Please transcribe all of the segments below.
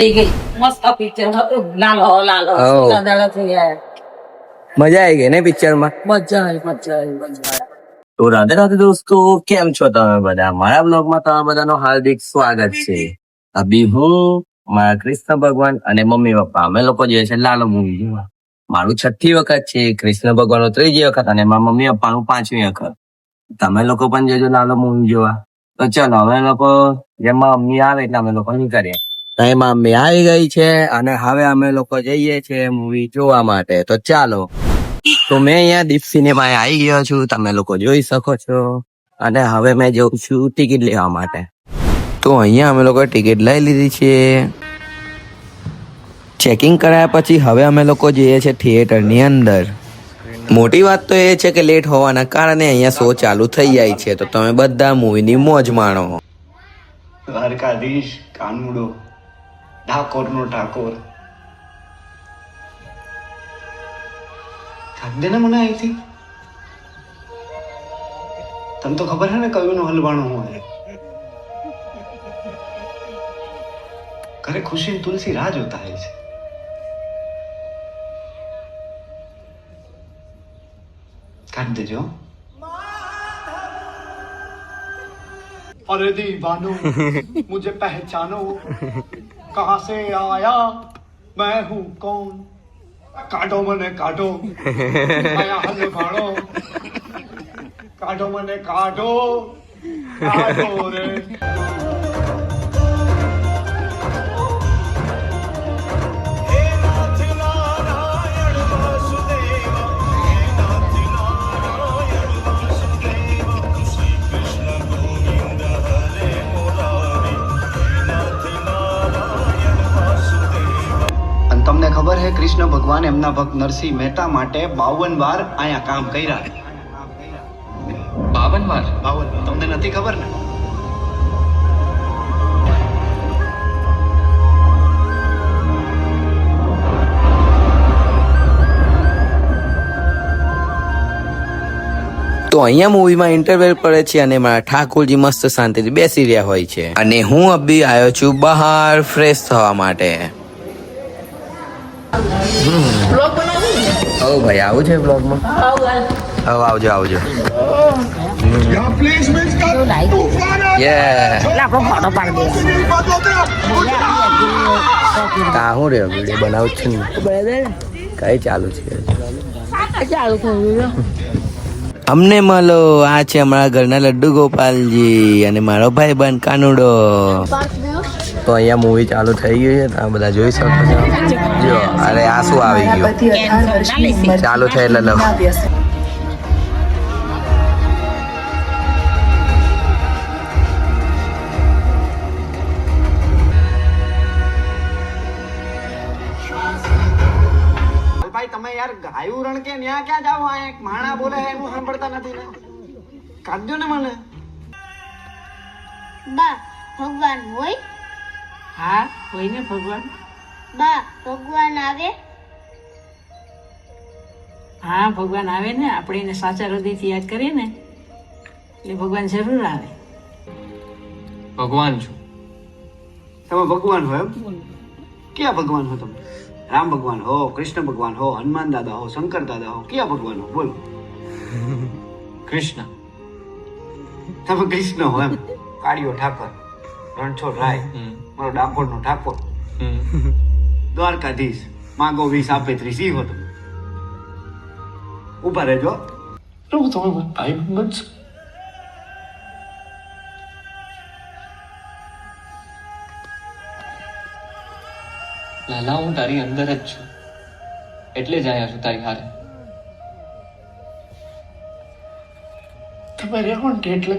થઈ ગઈ. મસ્ત પિક્ચર હતું લાલો લાલો. હઉ. થઈ ગયા. મજા આવી ગઈ ને પિક્ચરમાં? મજા આવી મજા આવી મજા આવી. તો રાધે રાધે દોસ્તો કેમ છો તમે બધા? મારા બ્લોગમાં તમારા બધાનો હાર્દિક સ્વાગત છે. અભી હું મારા કૃષ્ણ ભગવાન અને મમ્મી પપ્પા. અમે લોકો જે છે લાલો મૂવી જોવા. મારું છઠ્ઠી વખત છે કૃષ્ણ ભગવાનનું ત્રીજી વખત અને મારા મમ્મી પપ્પાનું પાંચમી વખત. તમે લોકો પણ જજો લાલો મૂવી જોવા. તો ચલો અમે લોકો જેમાં મમ્મી આવે એટલે અમે લોકો નીકળીએ. તો એમાં મમ્મી આવી ગઈ છે અને હવે અમે લોકો જઈએ છીએ મૂવી જોવા માટે. તો ચાલો. તો મેં અહીંયા દીપ સિનેમાએ આવી ગયો છું. તમે લોકો જોઈ શકો છો. અને હવે મેં જઉં છું ટિકિટ લેવા માટે. તો અહીંયા અમે લોકો ટિકિટ લઈ લીધી છે. ચેકિંગ કરાયા પછી હવે અમે લોકો જઈએ છીએ થિયેટરની અંદર. મોટી વાત તો એ છે કે લેટ હોવાના કારણે અહીંયા શો ચાલુ થઈ જાય છે. તો તમે બધા મૂવીની મોજ માણો. દ્વારકાધીશ, કાનુડો. ઠાકોરનો ઠાકોર. કાંદે ને મને અહીંથી? તમને તો ખબર હે ને કયું હલવાનું હોય ઘરે ખુશી તુલસી રાહ જોતા હોય છે. કાઢ દેજો અરે દીવાનો, મુજે પહેચાનો. कहाँ से आया मैं हूँ कौन કાઢો મને કાઢો આયા હલ ભાણો કાઢો મને કાઢો કાઢો રે હે કૃષ્ણ ભગવાન એમના ભક્ત નરસિંહ મહેતા માટે બાવન વાર અહીંયા કામ કર્યા બાવન વાર? બાવન તમને નથી ખબર ને? તો અહીંયા મૂવીમાં ઇન્ટરવેલ પડે છે અને મારા ઠાકોરજી મસ્ત શાંતિથી બેસી રહ્યા હોય છે. અને હું અભી આવ્યો છું બહાર ફ્રેશ થવા માટે. હવ ભાઈ, આવું છે બ્લોગમાં હવે આવજો આવજો. યે આપણો ફોટો પાડી તા હું રે વીડિયો બનાવું છું કઈ ચાલુ છે. અમને મળો, આ છે અમારા ઘરના લડ્ડુ ગોપાલજી અને મારો ભાઈ બન કાનુડો. તો અહીંયા મૂવી ચાલુ થઈ ગયું છે તમે બધા જોઈ શકો છો. જો અરે આ શું આવી ગયું? ચાલુ થઈ એટલે લો ભાઈ તમે યાર ગાયું રણ કે ન્યા ક્યાં જાવ આ એક માણા બોલે એનું સાંભળતા નથી ને. કાઢજો ને મને. બા ભગવાન હોય? હા હોય ને ભગવાન? બા ભગવાન આવે? હા ભગવાન આવે ને આપણે એને સાચા હૃદયથી યાદ કરીએ ને એટલે ભગવાન જરૂર આવે. ભગવાન છું? તમે ભગવાન હો એમ? ક્યાં ભગવાન હો તમે? રામ ભગવાન હો કૃષ્ણ ભગવાન હો હનુમાન દાદા હો શંકર દાદા હો ક્યાં ભગવાન હો? બોલો. કૃષ્ણ. તમે કૃષ્ણ હો એમ? કાળિયો ઠાકર. રણછોડ રાય મારો ડાકોર નો ઠાકોર દ્વારકાધીશ માગો વીસ આપે ત્રીસ ઈ હો ઊભા રહેજો. પ્રભુ તમે મારા ભાઈ બંધ છો? લાલા હું તારી અંદર જ છું. એટલે જ આવ્યા છું તારી હારે. તમે રહો ને એટલે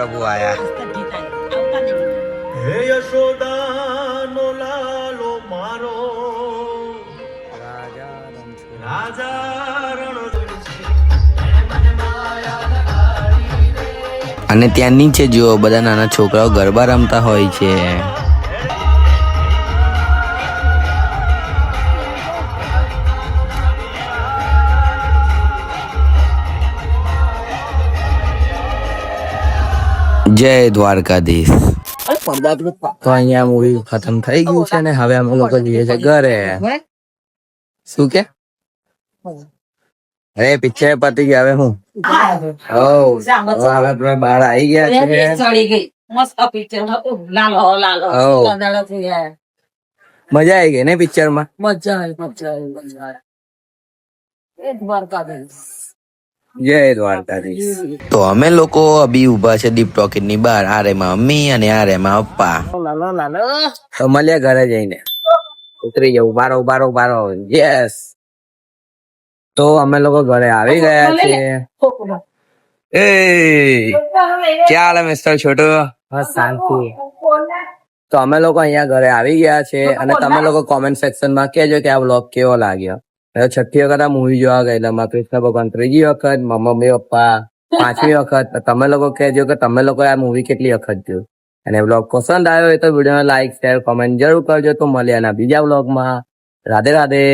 પ્રભુ આયા હે યશોદાનો લાલો મારો. રાજા અને ત્યાં નીચે જુઓ બધા નાના છોકરાઓ ગરબા રમતા હોય છે. જય દ્વારકાધીશ. તો અહીંયા મૂવી ખતમ થઈ ગયું છે ને હવે અમે લોકો જઈએ છે ઘરે. શું કે? અરે પિક્ચર પતી ગયા હવે હું? હવે તમે બહાર આવી ગયા છે. મજા આવી ગઈ ને પિક્ચરમાં? મજા આવી મજા આવી મજા આવી દ્વારકાધીશ. જય દ્વારકાધીશ તો અમે લોકો અભી ઊભા છે દીપ ટોકીટની બહાર. આ રેમાં મમ્મી અને આ રેમાં લાલો તો મળીએ ઘરે જઈને. ઉતરી જવું બારો બારો બારો યસ તો અમે લોકો ઘરે આવી ગયા છીએ. એ ક્યાં હાલે મિસ્ટર છોટુ? શાંતિ. તો અમે લોકો અહીંયા ઘરે આવી ગયા છે અને તમે લોકો કોમેન્ટ સેક્શનમાં કહેજો કે આ વ્લોગ કેવો લાગ્યો. છઠ્ઠી વખત આ મૂવી જોવા ગયેલા. માં કૃષ્ણ ભગવાન ત્રીજી વખત મમ્મી, પપ્પા પાંચમી વખત. તમે લોકો કહેજો કે તમે લોકો આ મૂવી કેટલી વખત જોયું અને બ્લોગ પસંદ આવ્યો હોય તો વીડિયો લાઈક શેર કોમેન્ટ જરૂર કરજો. તો મળ્યા બીજા બ્લોગમાં રાધે રાધે.